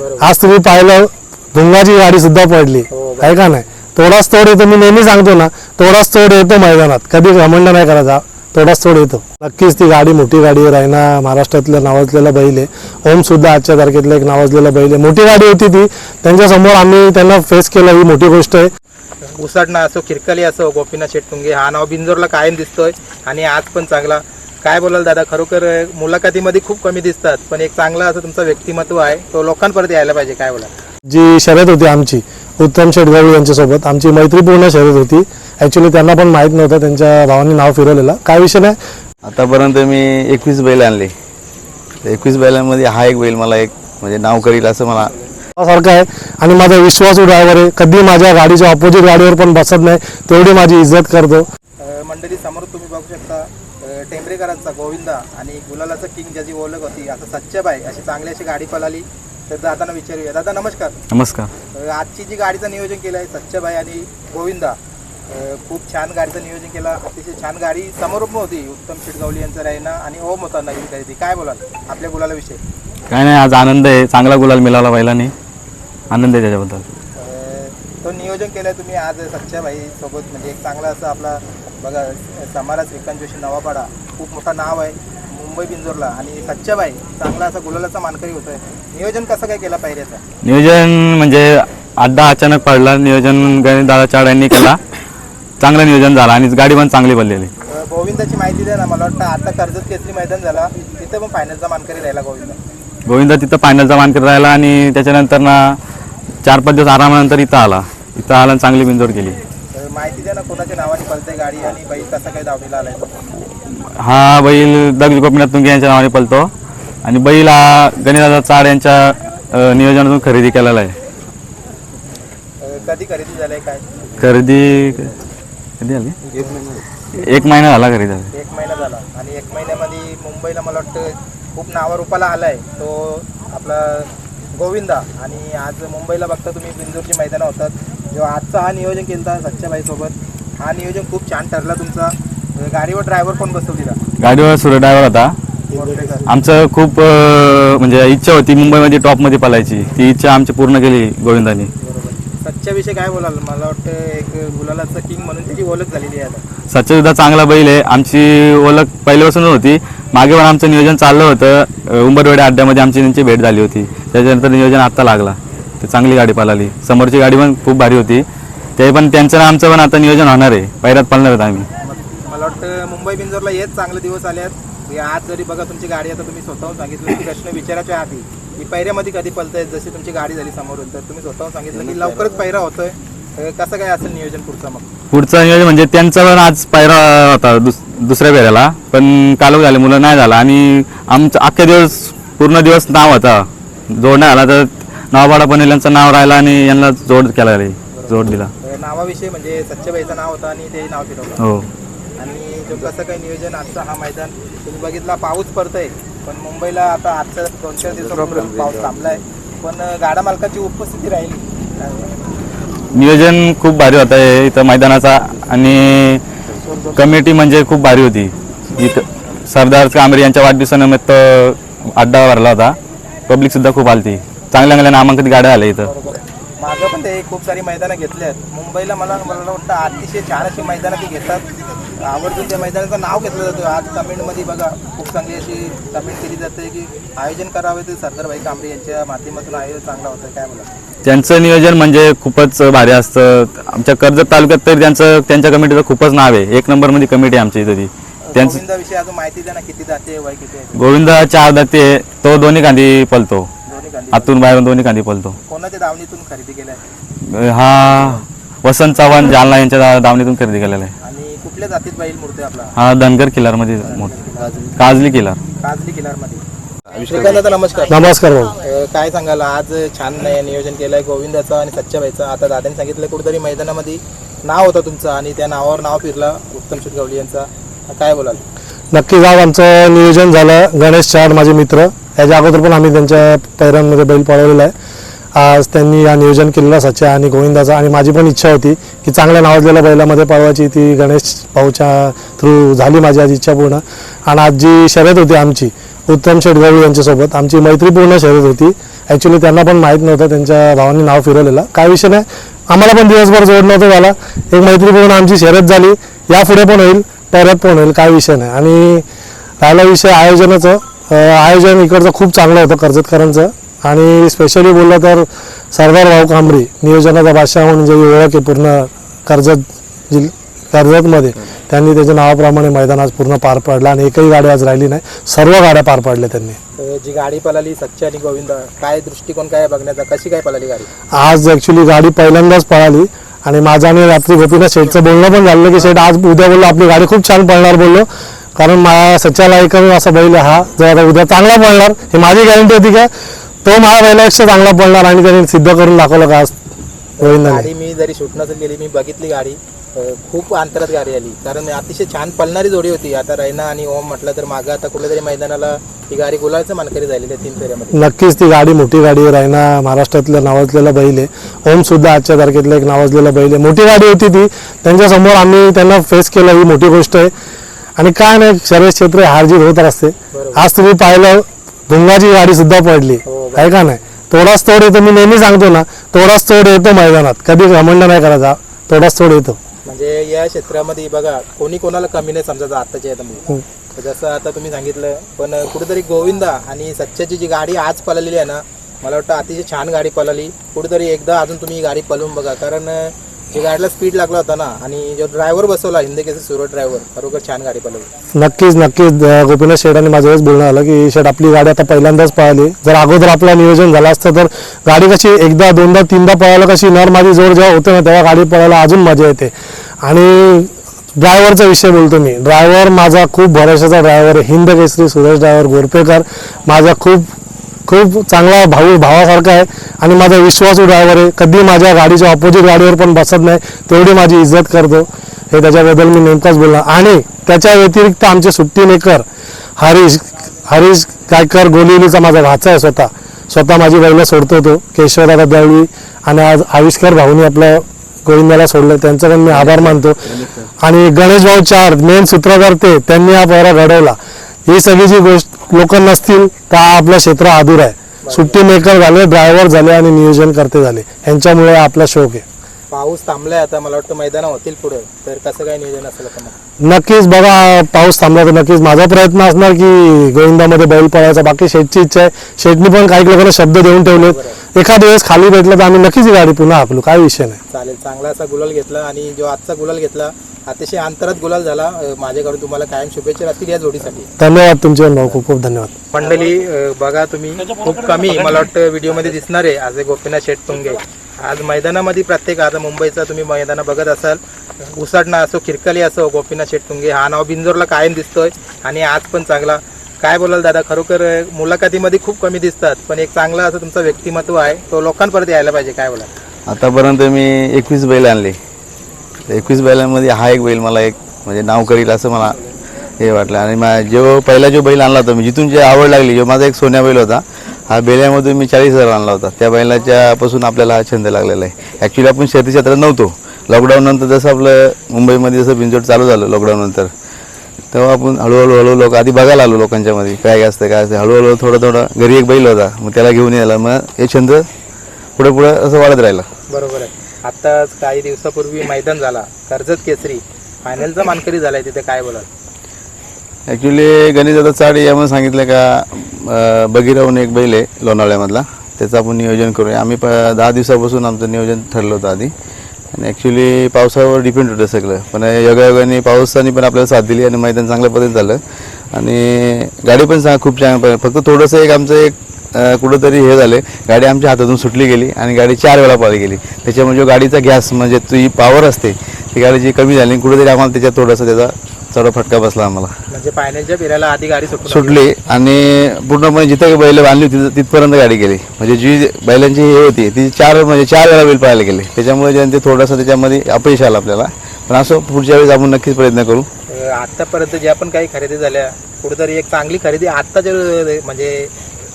आज तुम्ही पाहिलं भुंगाची गाडी सुद्धा पडली. आहे का नाही? थोडाच तोड येतो मी नेहमी सांगतो ना थोडाच तोड येतो मैदानात. कधी घमंड नाही करायचा. थोडाच तोड येतो. नक्कीच ती गाडी मोठी गाडीवर आहे ना महाराष्ट्रातलं नावाजलेला बैल आहे. ओम सुद्धा आजच्या तारखेतलं एक नावाजलेला बैल आहे. मोठी गाडी होती ती. त्यांच्यासमोर आम्ही त्यांना फेस केलं. ही मोठी गोष्ट आहे. उसाटणा असो खिरकली असो गोपीनाथ शेटटुंगे हा नाव बिंजोरला कायम दिसतोय. आणि आज पण चांगला काय बोलाल दादा? खरोखर मुलाखतीमध्ये खूप कमी दिसतात पण एक चांगला असं तुमचं व्यक्तिमत्व आहे तो लोकांपर्यंत यायला पाहिजे. काय बोला जी शर्यत होती आमची उत्तम शेटगावी यांच्यासोबत आमची मैत्रीपूर्ण शर्यत होती. ॲक्च्युली त्यांना पण माहीत नव्हतं त्यांच्या भावांनी नाव फिरवलेलं. काय विषय नाही? आतापर्यंत मी एकवीस बैल आणले. एकवीस बैलांमध्ये हा एक बैल मला एक म्हणजे नाव करील असं मला सारखं आहे. आणि माझा विश्वासू ड्रायव्हर आहे कधी माझ्या गाडीच्या ऑपोजिट गाडीवर पण बसत नाही तेवढी माझी इज्जत करतो. मंडळी समोर तुम्ही बघू शकता टेंबरेकरांचा गोविंदा आणि गुलालाचा किंग ज्याची ओळख होती आता सच्चबाई अशी चांगली अशी गाडी पळाली. तर दादांना विचारूया. दादा नमस्कार. नमस्कार. आजची जी गाडीचं नियोजन केलं आहे सच्चबाई आणि गोविंदा खूप छान गाडीचं नियोजन केलं. अतिशय छान गाडी. समोर पण होती उत्तम शिटगावली यांचा राहिना आणि ओम होता नवीन खरेदी. काय बोलाल आपल्या गुलाला विषय काय नाही आज आनंद आहे. चांगला गुलाल मिळाला बैलाने. आनंद आहे त्याच्याबद्दल. तो नियोजन केलं तुम्ही आज सच्चाबाई सोबत. म्हणजे एक चांगला असं आपला बघा समारा श्रीकांत जोशी नवापाडा खूप मोठं नाव आहे. मुंबई बिंजोरला. आणि सच्चाबाई चांगला असा गुलालाचा मानकरी होतोय. नियोजन कसं काय केलं पायऱ्याचं नियोजन म्हणजे अड्डा अचानक पडला. नियोजन गणेश दादा चाड यांनी केला. चांगलं नियोजन झालं आणि गाडी पण चांगली बनलेली. अ, गोविंदाची माहिती द्या ना. मला वाटतं आता कर्जत केसरी मैदान झाला. तिथे पण फायनलचा मानकरी राहिला गोविंदा. गोविंदा तिथं फायनलचा मान राहिला आणि त्याच्यानंतर ना चार पाच दिवस आरामानंतर इथं आला. इथं आला आणि चांगली बिंजोड केली. अ, माहिती द्या कोणाच्या नावाने पलते गाडी आणि बाई कसा काय दावणीला आलाय तो? हा बैल दगड गोपीनाथ तुंगे यांच्या नावाने पलतो. आणि बैल हा गणेशदादा चाड यांच्या अ, नियोजनातून खरेदी केलेला आहे. अ, कधी खरेदी झालंय काय? खरेदी कधी आली? एक महिना. झाला खरेदी झाली. एक महिना झाला. आणि एक महिन्यामध्ये मुंबईला मला वाटतं खूप नावारूपाला आलाय तो आपला गोविंदा. आणि आज मुंबईला बघता तुम्ही बिंजोरची मैदानं होतात. जेव्हा आजचा हा नियोजन केला सच्चाबाईसोबत. हा नियोजन खूप छान ठरला तुमचा. गाडीवर ड्रायव्हर कोण बसवलेला गाडीवर सुरत ड्रायव्हर होता. आमचं खूप अ, म्हणजे इच्छा होती मुंबईमध्ये टॉपमध्ये पलायची. ती इच्छा आमची पूर्ण केली गोविंदाने. बरोबर. सच्च्याविषयी काय बोलाल? मला वाटतं एक गुलालाचं किंग म्हणून त्याची ओळख झालेली आहे आता. सच्चा सुद्धा चांगला बैल आहे. आमची ओळख पहिल्यापासूनच होती. मागे पण आमचं नियोजन चाललं होतं. अ, उंबरवेड्या अड्ड्यामध्ये आमची त्यांची भेट झाली होती. त्याच्यानंतर नियोजन आत्ता लागला. ते चांगली गाडी पळाली. समोरची गाडी पण खूप भारी होती. ते पण त्यांचं आमचं पण आता नियोजन होणार आहे. पैरात पळणार आहेत आम्ही. मला वाटतं मुंबई बिंजोरला हेच चांगले दिवस आले आहेत. हे आज जरी बघा तुमची गाडी आता तुम्ही स्वतःहून सांगितलं की प्रश्न विचारायच्या आधी की पैऱ्यामध्ये कधी पलतायत जशी तुमची गाडी झाली समोरून तर तुम्ही स्वतःहून सांगितलं की लवकरच पैरा होतोय. कसं काय असेल नियोजन पुढचं मग? पुढचं नियोजन म्हणजे त्यांचा पण आज पायरा होता दुस दुसऱ्या फेऱ्याला पण कालव झाले मुलं नाही झाला. आणि आमचं अख्खे दिवस पूर्ण दिवस नाव होता. जोड नाही आला तर नावबाडा पण यांचं नाव राहिलं आणि यांना जोड केला रे जोड दिला. नावाविषयी म्हणजे सच्चबाईचं नाव होतं आणि ते नाव फिरवलं. हो. आणि जो कसं काय नियोजन आजचा हा मैदान तुम्ही बघितला पाऊस पडतोय. पण मुंबईला आता आजच्या दोन चार दिवसापासून पाऊस थांबलाय. पण गाडा मालकाची उपस्थिती राहिली? नियोजन खूप भारी होतं हे इथं मैदानाचा. आणि कमिटी म्हणजे खूप भारी होती. इथं सरदार कांबरे यांच्या वाढदिवसानिमित्त अड्डा भरला होता. पब्लिक सुद्धा खूप आलती. चांगल्या चांगल्या नामांकित गाड्या आल्या इथं. आहे. मागं पण ते खूप सारी मैदानं घेतली आहेत. मुंबईला मला मला वाटतं अतिशय छान अशी मैदानं ती घेतात. आवर्जून त्या मैदानाचं नाव घेतलं जातं. आज कमेंटमध्ये बघा खूप चांगली अशी कमेंट केली जाते की आयोजन करावे ते सरदारभाई कांबरे यांच्या माध्यमातून आयोजन चांगलं होतं काय बोला त्यांचं नियोजन म्हणजे खूपच भारी असतं. आमच्या कर्जत तालुक्यात तरी त्यांचं त्यांच्या कमिटीचं खूपच नाव आहे. एक नंबरमध्ये कमिटी आहे आमच्या इथं ती. त्यांचं गोविंदाविषयी अजून माहिती द्या ना किती जाते वय किती आहे? गोविंदा चार दाते तो दोन्ही कांदी पलतो. आतून बाहेरून दोन्ही कांदी पलतो कोणाच्या दावणीतून खरेदी केलाय? हा वसंत चव्हाण जालना यांच्या दावणीतून खरेदी केलेला आहे. आणि कुठल्या जातीत बैल मूर्ती आपला? हा धनगर किल्लारमध्ये मोठा. काजली किल्लार काजली दादा नमस्कार. नमस्कार भाऊ. अ, काय सांगाल? आज छान न- नियोजन केलंय गोविंदाचं आणि सच्चाबाईचं. आता दादाने सांगितलं कुठेतरी मैदानामध्ये नाव होतं तुमचं आणि त्या नावावर नाव फिरला उत्तम शिरगावली यांचा. काय बोलाल? नक्कीच आज आमचं नियोजन झालं. गणेश चाड माझे मित्र. याच्या अगोदर पण आम्ही त्यांच्या पैऱ्यांमध्ये बैल पळवलेला आहे. आज त्यांनी या नियोजन केलेलं सच्चा आणि गोविंदाचा. आणि माझी पण इच्छा होती की चांगल्या नावाजलेल्या बैलामध्ये पळवायची. ती गणेश भाऊच्या थ्रू झाली माझी आज इच्छा पूर्ण. आणि आज जी शर्यत होती आमची उत्तम शेटगावी यांच्यासोबत आमची मैत्रीपूर्ण शर्यत होती. ॲक्च्युली त्यांना पण माहीत नव्हतं त्यांच्या भावांनी नाव फिरवलेलं. काय विषय नाही. आम्हाला पण दिवसभर जोड नव्हतं झाला. एक मैत्रीपूर्ण आमची शर्यत झाली. यापुढे पण होईल परत पण होईल काय विषय नाही. आणि राहिला विषय आयोजनाचं. आयोजन इकडचं खूप चांगलं होतं कर्जतकरांचं. आणि स्पेशली बोललं तर सरदार भाऊ कांबरी नियोजनाचा बादशाह म्हणून जे ओळख आहे पूर्ण कर्जत जिल कर्जतमध्ये त्यांनी त्याच्या नावाप्रमाणे मैदान आज पूर्ण पार पाडलं आणि एकही गाडी आज राहिली नाही. सर्व गाड्या पार पाडल्या त्यांनी. जी गाडी पळाली सच्चे आणि गोविंद काय दृष्टिकोन काय बघण्याचा? कशी काय पळाली गाडी? आज ॲक्च्युली गाडी पहिल्यांदाच पळाली आणि माझं आणि रात्री गोपीनाथ शेठचं बोलणं पण झालं की शेठ आज उद्या बोललो आपली गाडी खूप छान पळणार बोललो. कारण माझ्या सच्चाला एकच असा बैल हा. जर आता उद्या चांगला पळणार ही माझी गॅरंटी होती का? तो माझ्या बैलापेक्षा चांगला पळणार आणि त्यांनी सिद्ध करून दाखवलं का आज गाडी मी जरी नसेल गेली मी बघितली गाडी. खूप अंतरात गाडी आली. कारण अतिशय छान पळणारी जोडी होती. आता रैना आणि ओम म्हटलं तर मागं आता कुठल्या तरी मैदानाला ही गाडी गुलालचं मानकरी झालेली आहे तीन फेऱ्यामध्ये. नक्कीच ती गाडी मोठी गाडी आहे. रायना महाराष्ट्रातलं नावाजलेलं बैल आहे. ओम सुद्धा आजच्या तारखेतलं एक नावाजलेलं बैल आहे. मोठी गाडी होती ती. त्यांच्यासमोर आम्ही त्यांना फेस केलं. ही मोठी गोष्ट आहे. आणि काय नाही शर्यत क्षेत्र हार जीत होत असते. आज तुम्ही पाहिलं भुंगाची गाडी सुद्धा पडली. हो, आहे का नाही? तोडाच तोड येतो मी नेहमी सांगतो ना तोडाच तोड येतो मैदानात. कधी घमंड नाही करायचा. तोडाच तोड येतो. म्हणजे या क्षेत्रामध्ये बघा कोणी कोणाला कमी नाही समजायचं आताच्या याच्यामध्ये. हो. जसं आता तुम्ही सांगितलं पण कुठेतरी गोविंदा आणि सच्च्याची जी गाडी आज पळालेली आहे ना मला वाटतं अतिशय छान गाडी पळाली. कुठेतरी एकदा अजून तुम्ही ही गाडी पळवून बघा कारण हे गाडीला स्पीड लागला होता ना आणि जो ड्रायव्हर बसवला हिंदकेचे सुरत ड्रायव्हर खरोखर छान गाडी पळवली नक्कीच नक्कीच. अं, गोपीनाथ शेठ आणि माझ्यावरच बोलणं आलं की शेठ आपली गाडी आता पहिल्यांदाच पळाली जर अगोदर आपलं नियोजन झालं असतं तर गाडी कशी एकदा दोनदा तीनदा पळायला कशी नर माझी जोर जेव्हा होते ना तेव्हा गाडी पळायला अजून मजा येते. आणि ड्रायव्हरचा विषय बोलतो मी. ड्रायव्हर माझा खूप भरोशाचा ड्रायव्हर आहे. हिंद केसरी सुरेश ड्रायव्हर गोरपेकर. माझा खूप खूप चांगला भाऊ भावासारखा आहे आणि माझा विश्वासू ड्रायव्हर आहे. कधी माझ्या गाडीच्या ऑपोजिट गाडीवर पण बसत नाही तेवढी माझी इज्जत करतो. हे त्याच्याबद्दल मी नेमकाच बोलला आणि त्याच्या व्यतिरिक्त आमचे सुट्टी मेकर हरीश हरीश गायकर गोलिवलीचा माझा भाचा आहे स्वतः. स्वतः माझी बैलं सोडतो तो केशवदादा दळवी आणि आज आविष्कार भाऊनी आपल्या गोविंदाला सोडलं. त्यांचा पण मी आभार मानतो. आणि गणेश भाऊ चार मेन सूत्रधार ते त्यांनी हा पोहरा घडवला. ही सगळी जी गोष्ट लोक नसतील हा आपलं क्षेत्र अधूर आहे? सुट्टी मेकर झाले ड्रायव्हर झाले आणि नियोजन करते झाले. यांच्यामुळे आपला शौक आहे. पाऊस थांबलाय आता मला वाटतं मैदान होतील पुढे. तर कसं काय नियोजन असेल आता मग? नक्कीच बघा पाऊस थांबला तर नक्कीच. माझा प्रयत्न असणार की गोविंदामध्ये बैल पळायचा. बाकी शेटची इच्छा आहे. शेटनी पण काही लोकांना शब्द देऊन ठेवलेत. एखाद वेळेस खाली भेटलं तर आम्ही नक्कीच ही गाडी पुन्हा हाकलू. काय विषय नाही. चालेल चांगला असा गुलाल घेतला आणि जो आजचा गुलाल घेतला अतिशय अंतरात गुलाल झाला. माझ्याकडून तुम्हाला कायम शुभेच्छा राहतील या जोडीसाठी. धन्यवाद तुमचे खूप खूप धन्यवाद. मंडळी बघा तुम्ही खूप कमी मला वाटतं व्हिडिओमध्ये दिसणार आहे. आज गोपीनाथ शेठ तुंगे. आज मैदानामध्ये प्रत्येक आता मुंबईचा तुम्ही मैदान बघत असाल. उसाटणा असो खिरकली असो गोपीनाथ शेठ तुंगे हा नाव बिंजोरला कायम दिसतोय आणि आज पण चांगला. काय बोलाल दादा खरोखर मुलाखतीमध्ये खूप कमी दिसतात पण एक चांगला असं तुमचं व्यक्तिमत्व आहे तो लोकांपर्यंत यायला पाहिजे. काय बोला आतापर्यंत मी एकवीस बैल आणले. एकवीस बैलांमध्ये हा एक बैल मला एक म्हणजे नाव करील असं मला हे वाटलं. आणि मा जो पहिला जो बैल आणला होता मी जिथून जे आवड लागली जो माझा एक सोन्या बैल होता हा बेल्यामधून मी चाळीस हजार आणला होता. त्या बैलाच्यापासून आपल्याला हा छंद लागलेला आहे. ॲक्च्युली आपण शेती क्षेत्रात नव्हतो. लॉकडाऊन नंतर जसं आपलं मुंबईमध्ये जसं बिंजोड चालू झालं लॉकडाऊन नंतर तेव्हा आपण हळूहळू हळू लोक आधी बघायला आलो लोकांच्यामध्ये काय असतं काय असतं. हळूहळू थोडं थोडं घरी एक बैल होता मग त्याला घेऊन यायला मग हे छंद पुढे पुढं असं वाढत राहिलं. बरोबर आहे. आत्ताच काही दिवसापूर्वी मैदान झाला कर्जत केसरी. फायनलचा मानकरी झालाय तिथे काय बोलाल? ॲक्च्युली गणेशदादा चाड यामध्ये सांगितलं का बगिराहून एक बैल आहे लोणावळ्यामधला. त्याचं आपण नियोजन करूया. आम्ही प दहा दिवसापासून आमचं नियोजन ठरलं होतं आधी. आणि ॲक्च्युली पावसावर डिपेंड होतं सगळं. पण योगायोगाने पावसाने पण आपल्याला साथ दिली आणि मैदान चांगल्या पद्धतीने झालं. आणि गाडी पण चा खूप छान फक्त थोडंसं एक आमचं एक कुठंतरी हे झालं. गाडी आमच्या हातातून सुटली गेली आणि गाडी चार वेळा पाळी गेली. त्याच्यामुळे जो गाडीचा गॅस म्हणजे ती पॉवर असते ती गाडीची कमी झाली आणि कुठेतरी आम्हाला त्याच्यात थोडासा त्याचा चढा फटका बसला आम्हाला. म्हणजे फायनलच्या फेऱ्याला आधी गाडी. सुटली आणि पूर्णपणे जिथं बैल बांधली होती तिथं- तिथपर्यंत गाडी गेली. म्हणजे जी बैलांची हे होती ती चार म्हणजे चार वेळा बैल पाहायला गेले. त्याच्यामुळे जे ते थोडंसं त्याच्यामध्ये अपयश आलं आपल्याला. पण असं पुढच्या वेळेस आपण नक्कीच प्रयत्न करू. आतापर्यंत ज्या पण काही खरेदी झाल्या कुठेतरी एक चांगली खरेदी आत्ताच्या म्हणजे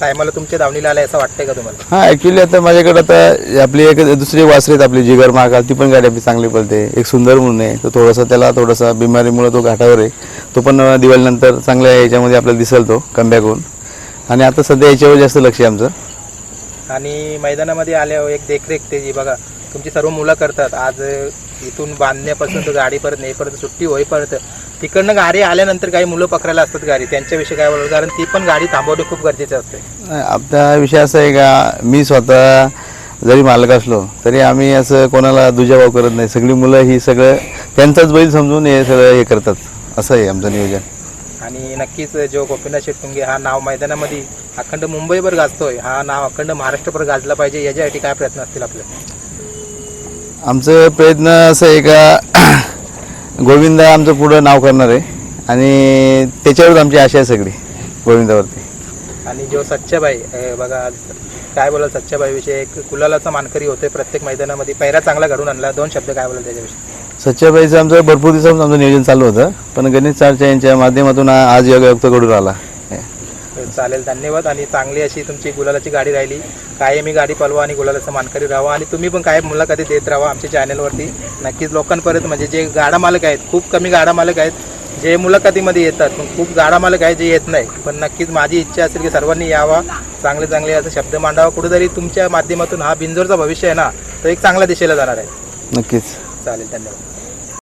टायमाला तुमच्या दावणीला आलाय असं वाटतंय का तुम्हाला? हां ॲक्च्युली आता माझ्याकडे आता आपली एक दुसरी वासरी आहेत आपली जिगर महाकाल ती पण गाडी आपली चांगली पडते एक सुंदर म्हणून आहे. तो थोडासा त्याला थोडासा बिमारीमुळे तो घाटावर आहे. तो पण दिवाळीनंतर चांगल्या याच्यामध्ये आपल्याला दिसेल तो कमबॅक होऊन. आणि आता सध्या याच्यावर जास्त लक्ष आहे आमचं. आणि मैदानामध्ये आल्यावर एक देखरेख ते जी बघा. तुमची सर्व मुलं करतात. आज इथून बांधण्यापासून तर गाडीपर्यंत नेईपर्यंत सुट्टी होईपर्यंत तिकडनं गाडी आल्यानंतर काही मुलं पकडायला असतात गाडी. त्यांच्याविषयी काय बोलतो कारण ती पण गाडी थांबवणे खूप गरजेचे असते आपला विषय असा आहे का मी स्वतः जरी मालक असलो तरी आम्ही असं कोणाला दुजाभाव करत नाही. सगळी मुलं ही सगळं त्यांचाच बैल समजून हे सगळं हे करतात. असं आहे आमचं नियोजन. आणि नक्कीच जो गोपीनाथ शेटकुंगे हा नाव मैदानामध्ये अखंड मुंबईभर गाजतोय. हा नाव अखंड महाराष्ट्रभर गाजला पाहिजे. याच्यासाठी काय प्रयत्न असतील आपले? आमचं प्रयत्न असं आहे का गोविंदा आमचं पुढं नाव करणार आहे. आणि त्याच्यावरच आमची आशा आहे सगळी गोविंदावरती. आणि जो सच्चाबाई बघा आज काय बोलाल सच्चाबाई विषयी एक गुलालाचा मानकरी होतोय प्रत्येक मैदानामध्ये. पैरा चांगला घडून आणला. दोन शब्द काय बोलाल त्याच्याविषयी? सच्च्याबाईचं आमचं भरपूर दिवसापासून आमचं नियोजन चालू होतं. पण गणेश चारच्या यांच्या माध्यमातून आज योगायुक्त घडून आला. चालेल. धन्यवाद. आणि चांगली अशी तुमची गुलालाची गाडी राहिली. कायमी गाडी पलवा आणि गुलालाचा मानकरी राहा आणि तुम्ही पण काय मुलाखती देत राहा आमच्या चॅनलवरती नक्कीच लोकांपर्यंत म्हणजे जे गाडा मालक आहेत खूप कमी गाडा मालक आहेत जे मुलाखतीमध्ये येतात. पण खूप गाडा मालक आहेत जे येत नाही. पण नक्कीच माझी इच्छा असेल की सर्वांनी यावा. चांगले चांगले असे शब्द मांडावा. कुठेतरी तुमच्या माध्यमातून हा बिंजोरचा भविष्य आहे ना तो एक चांगल्या दिशेला जाणार आहे. नक्कीच. चालेल. धन्यवाद.